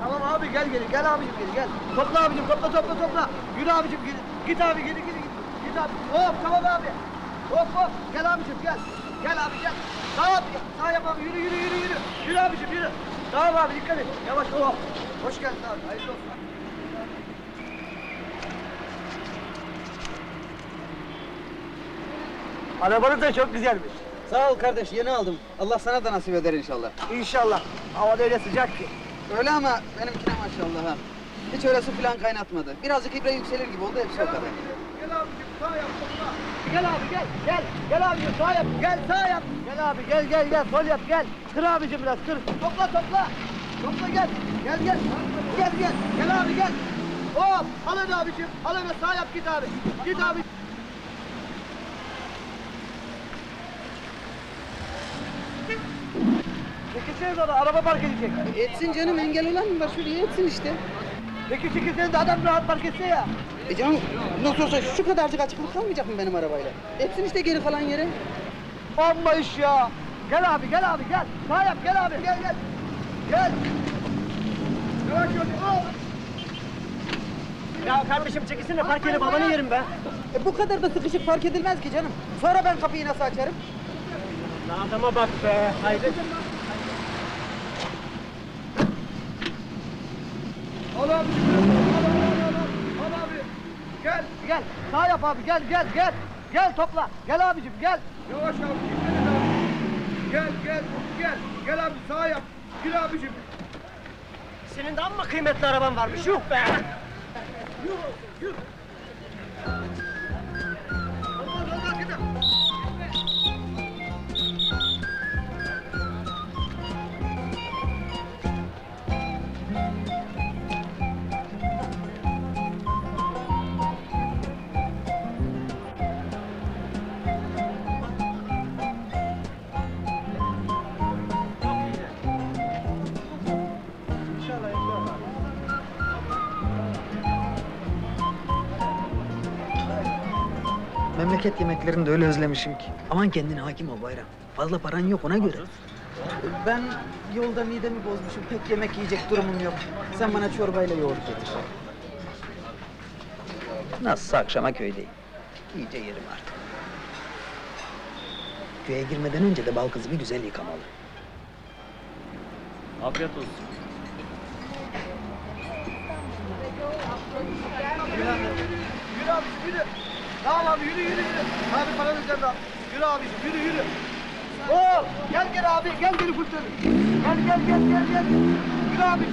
Tamam abi gel geri gel abicim geri gel. Topla abicim topla topla topla. Yürü abicim git, git abi geri git git. Git abi. Hop tamam abi. Hop hop gel abicim gel. Gel abi gel. Sağ yap. Sağ yap abi yürü yürü yürü yürü. Yürü abicim yürü. Tamam abi dikkat et. Yavaş hop. Hoş geldin abi. Hayırlı olsun. Arabanız da çok güzelmiş. Sağ ol kardeş yeni aldım. Allah sana da nasip eder inşallah. İnşallah. Havada öyle sıcak ki. Öyle ama benimkine maşallah ha. Hiç öyle su falan kaynatmadı. Birazcık ibre yükselir gibi oldu hepsi o kadar. Gel abicim sağ yap topla. Gel abi gel gel. Gel abicim sağ yap. Gel sağ yap. Gel abi gel gel gel sol yap gel. Kır abicim biraz kır. Topla topla. Topla gel. Gel gel. Gel gel. Gel abi gel. Hop. Al hadi abicim. Al hadi sağ yap git abi. Git abi. Çekilseniz orada araba park edecek. Etsin canım engel olan mı var? Şuraya etsin işte. Peki çekilseniz de adam rahat park etse ya. E canım nasıl olsa şu kadarcık açıklık kalmayacak mı benim arabayla? Etsin işte geri kalan yere. Amma iş ya. Gel abi gel abi gel. Sağ yap gel abi gel gel. Gel. Yavaş yavaş. Hop. Ya kardeşim çekilsene park yeri babanı yerim be. E bu kadar da sıkışık fark edilmez ki canım. Sonra ben kapıyı nasıl açarım? Adama bak be. Hayret. Al abi. Al al al abi. Gel gel. Sağ yap abi gel gel gel. Gel topla. Gel abicim gel. Yavaş abi. abi. Gel gel gel. Gel abi sağ yap. Gir abicim. Senin de amma kıymetli araban varmış. Yuh be. Aman Memleket yemeklerini de öyle özlemişim ki. Aman kendine hakim ol Bayram. Fazla paran yok ona göre. Ben yolda midemi bozmuşum. Pek yemek yiyecek durumum yok. Sen bana çorbayla yoğurt getir. Nasılsa akşama köydeyim. İyice yerim artık. Köye girmeden önce de bal kızı bir güzel yıkamalı. Afiyet olsun. Yürü abi yürü. Tamam abi yürü yürü yürü. Abi para vereceğim abi. Yürü abi yürü yürü. Oo, gel gel abi gel gel kurtarın. Gel gel gel gel gel. Yürü abi.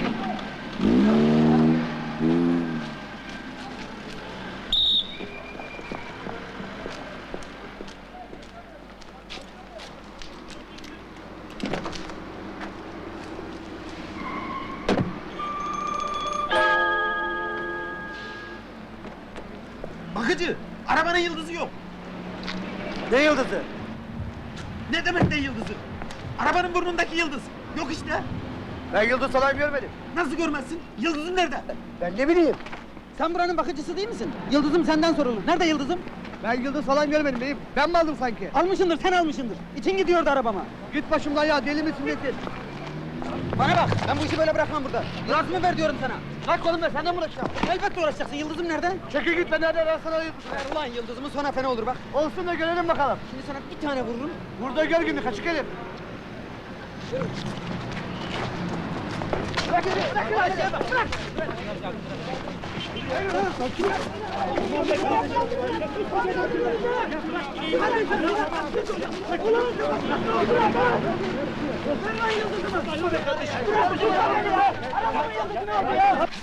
Bakıcı, arabanın yıldızı yok. Ne yıldızı? Ne demek ne yıldızı? Arabanın burnundaki yıldız. Yok işte. Ben yıldız falan görmedim. Nasıl görmezsin? Yıldızın nerede? Ben ne bileyim. Sen buranın bakıcısı değil misin? Yıldızım senden sorulur. Nerede yıldızım? Ben yıldız falan görmedim beyim. Ben mi aldım sanki? Almışındır, sen almışındır. İçin gidiyordu arabama. Git başımdan ya deli misin nesin? Bana bak, ben bu işi böyle bırakmam burada. Yıldızımı ver diyorum sana. Bak oğlum ben senden mi uğraşacağım? Elbette uğraşacaksın. Yıldızım nerede? Çekil git ben nereden sana yıldız. Ver ulan yıldızımı sonra fena olur bak. Olsun da görelim bakalım. Şimdi sana bir tane vururum. Burada gör günü kaçık elim. Bırak beni, bırak beni aşağıya bak, bırak.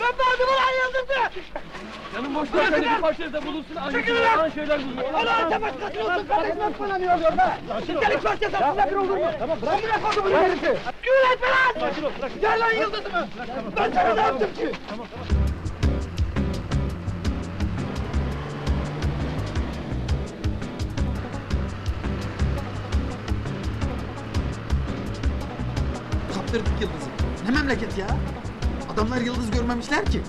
Ben verdim ulan yıldızı! Canım boş ver seni bir parçada bulursun. Çekilin lan! Şeyler buluyor. Ulan tepe kaçıyorsun kardeşim bana ne oluyor be? Delik parçası size bir olur mu? Tamam bırak. Bırak oldu bunu herifi. Gül etme lan! Gel lan yıldızımı! Ben sana ne yaptım ki? Kaptırdık yıldızı. Ne memleket ya? Adamlar yıldız görmemişler ki.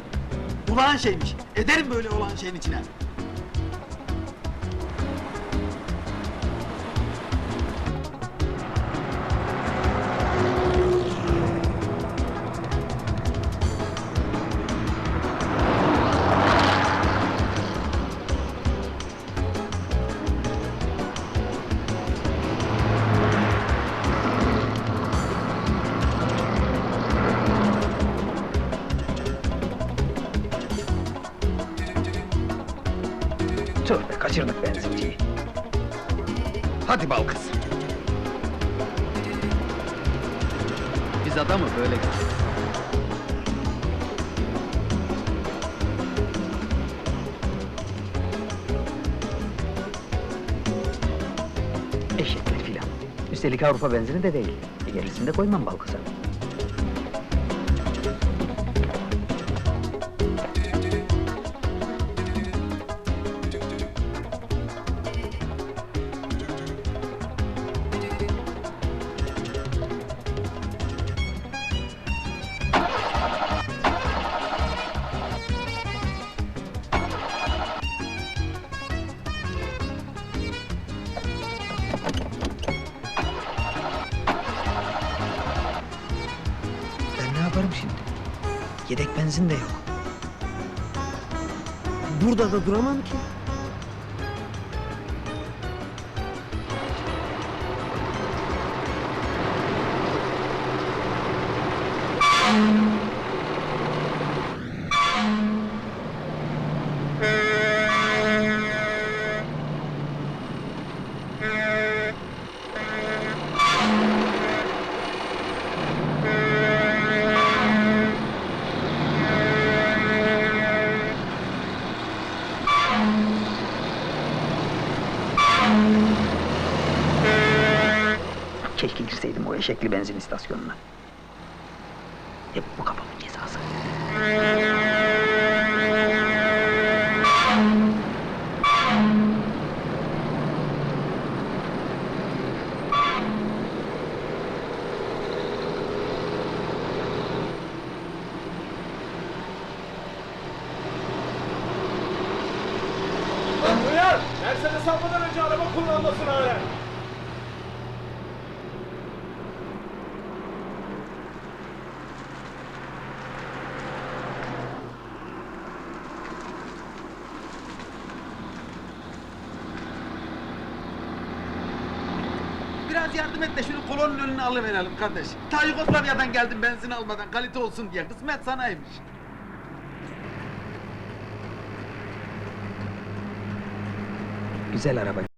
Olağan şeymiş. Ederim böyle olağan şeyin içine. Hadi bal kız. Biz adamı böyle Eşekli filan. Üstelik Avrupa benzini de değil. Gerisini de koymam balkıza. Ben Yedek benzin de yok. Burada da duramam ki. Girseydim o eşekli benzin istasyonuna. Hep bu kafamın cezası. Mercedes almadan önce araba kullanmasını öğren. Biraz yardım et de şunu kolonun önüne alıverelim kardeş. Ta Yugoslavya'dan geldim benzin almadan kalite olsun diye. Kısmet sanaymış. Güzel araba.